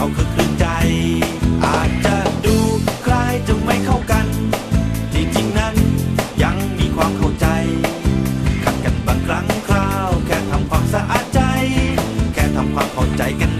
เราคือครื่งใจ อาจจะดูคล้ายจะไม่เข้ากัน ที่จริงนั้นยังมีความเข้าใจ ขัดกันบางครั้งคราว แค่ทำความสะอาดใจ แค่ทำความเข้าใจกัน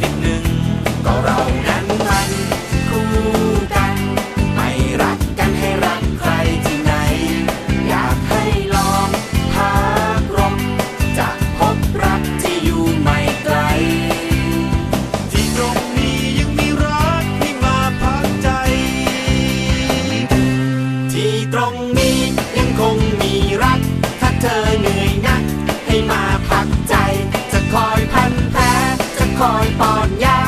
คอยป้อนยา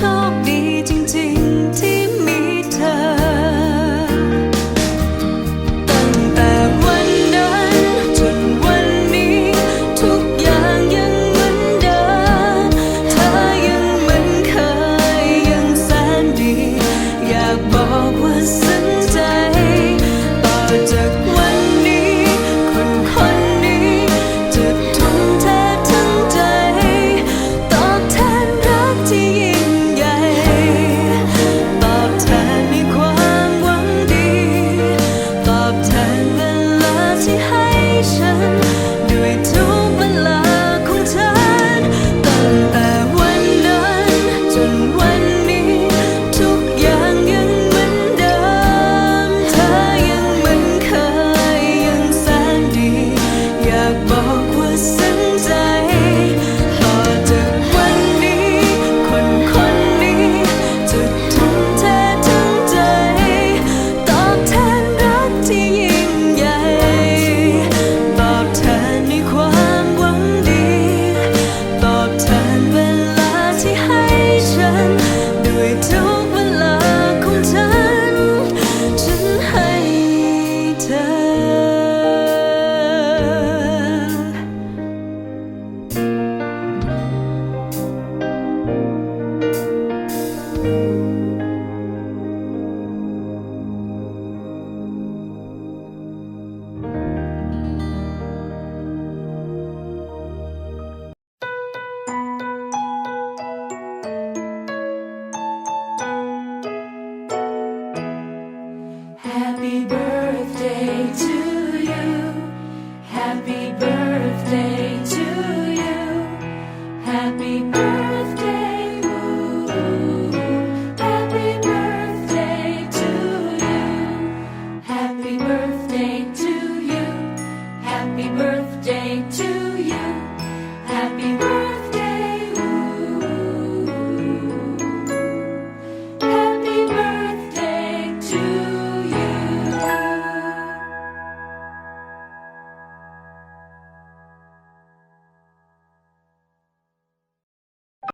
โชคดีจริง ๆ ที่มีเธอ